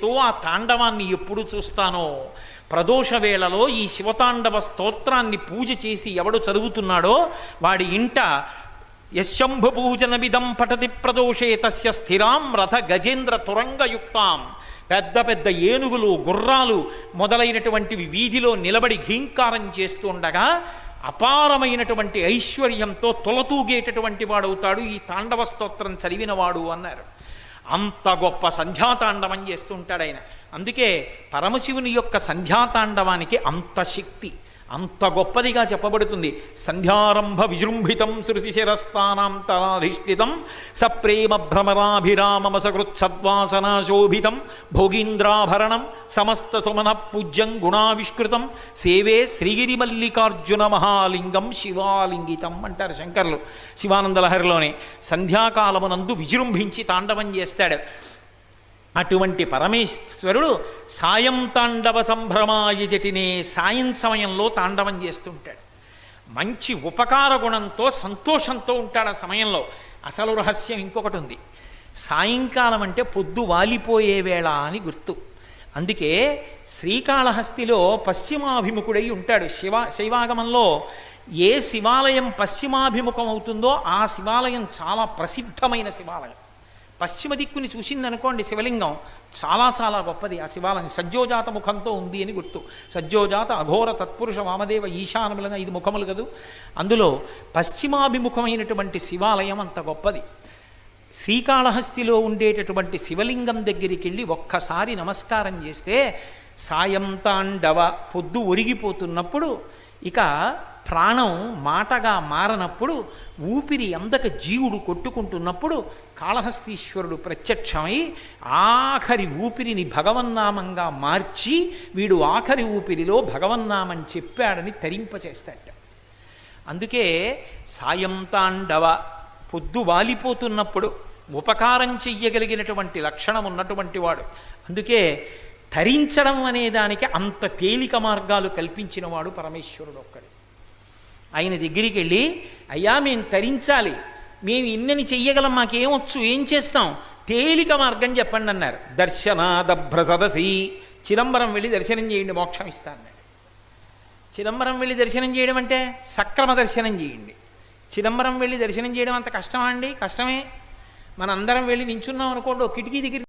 చేస్తూ ఆ తాండవాన్ని ఎప్పుడు చూస్తానో? ప్రదోష వేళలో ఈ శివతాండవ స్తోత్రాన్ని పూజ చేసి ఎవడు చదువుతున్నాడో వాడి ఇంట యశంభు పూజనమిదం పఠతి ప్రదోషే తస్య స్థిరాం రథ గజేంద్ర తురంగయుక్తాం. పెద్ద పెద్ద ఏనుగులు గుర్రాలు మొదలైనటువంటివి వీధిలో నిలబడి ఘీంకారం చేస్తూ ఉండగా అపారమైనటువంటి ఐశ్వర్యంతో తొలతూగేటటువంటి వాడవుతాడు. ఈ తాండవ స్తోత్రం చదివినవాడు అన్నారు. అంత గొప్ప సంధ్యాతాండవం చేస్తుంటాడు ఆయన. అందుకే పరమశివుని యొక్క సంధ్యాతాండవానికి అంత శక్తి. అంత గొప్పదిగా చెప్పబడుతుంది. సంధ్యారంభ విజృంభితం శృతి శిరస్థానాంతరాధిష్ఠితం సప్రేమ భ్రమరాభిరామమసకృత్సద్వాసనాశోభితం. భోగీంద్రాభరణం సమస్త సుమన పూజ్యం గుణావిష్కృతం. సేవే శ్రీగిరి మల్లికార్జున మహాలింగం శివాలింగితం అంటారు శంకర్లు శివానందలహరిలోనే. సంధ్యాకాలమునందు విజృంభించి తాండవం చేస్తాడు. అటువంటి పరమేశ్వరుడు సాయం తాండవ సంభ్రమాయ జటినే సాయం సమయంలో తాండవం చేస్తుంటాడు. మంచి ఉపకార గుణంతో సంతోషంతో ఉంటాడు ఆ సమయంలో. అసలు రహస్యం ఇంకొకటి ఉంది. సాయంకాలం అంటే పొద్దు వాలిపోయే వేళ అని గుర్తు. అందుకే శ్రీకాళహస్తిలో పశ్చిమాభిముఖుడై ఉంటాడు. శివ శైవాగమంలో ఏ శివాలయం పశ్చిమాభిముఖం అవుతుందో ఆ శివాలయం చాలా ప్రసిద్ధమైన శివాలయం. పశ్చిమ దిక్కుని చూసిందనుకోండి శివలింగం. చాలా చాలా గొప్పది. ఆ శివాలయం సజ్జోజాత ముఖంతో ఉంది అని గుర్తు. సజ్జోజాత అఘోర తత్పురుష వామదేవ ఈశానములన ఐదు ముఖములు కదూ. అందులో పశ్చిమాభిముఖమైనటువంటి శివాలయం అంత గొప్పది. శ్రీకాళహస్తిలో ఉండేటటువంటి శివలింగం దగ్గరికి వెళ్ళి ఒక్కసారి నమస్కారం చేస్తే సాయం తాండవ పొద్దు ఒరిగిపోతున్నప్పుడు ఇక ప్రాణం మాటగా మారనప్పుడు ఊపిరి అందక జీవుడు కొట్టుకుంటున్నప్పుడు కాళహస్తీశ్వరుడు ప్రత్యక్షమై ఆఖరి ఊపిరిని భగవన్నామంగా మార్చి వీడు ఆఖరి ఊపిరిలో భగవన్నామని చెప్పాడని తరింపచేస్తాట అందుకే సాయం తాండవ పొద్దు వాలిపోతున్నప్పుడు ఉపకారం చెయ్యగలిగినటువంటి లక్షణం ఉన్నటువంటి వాడు. అందుకే తరించడం అనే దానికి అంత తేలిక మార్గాలు కల్పించినవాడు పరమేశ్వరుడు ఒక్కడు. ఆయన దగ్గరికి వెళ్ళి అయ్యా మేము తరించాలి. మేము ఇన్నని చెయ్యగలం మాకేమొచ్చు ఏం చేస్తాం? తేలిక మార్గం చెప్పండి అన్నారు. దర్శనాదభ్ర సదసి చిదంబరం వెళ్ళి దర్శనం చేయండి మోక్షం ఇస్తా అన్నాడు. చిదంబరం వెళ్ళి దర్శనం చేయడం అంటే సక్రమ దర్శనం చేయండి. చిదంబరం వెళ్ళి దర్శనం చేయడం అంత కష్టమా అండి? కష్టమే. మనందరం వెళ్ళి నించున్నాం అనుకోండి ఒక కిటికీ దగ్గర